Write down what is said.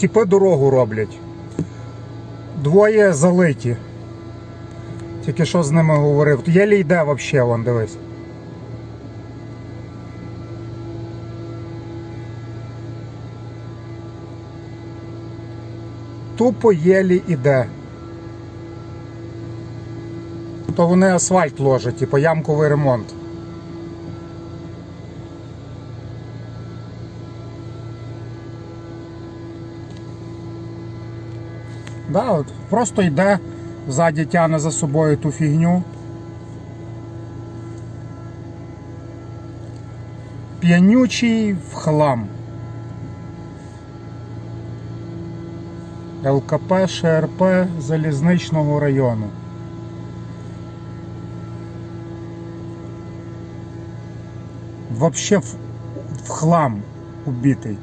типи дорогу роблять. Двоє залиті. Тільки що з ними говорив. Єлі йде взагалі, вон дивись. Тупо єлі іде. То вони асфальт ложать, типу ямковий ремонт. Да, от просто йде, ззаді тягне за собою ту фігню. П'янючий в хлам. ЛКП ШРП Залізничного району. Вообще в, в хлам убитий.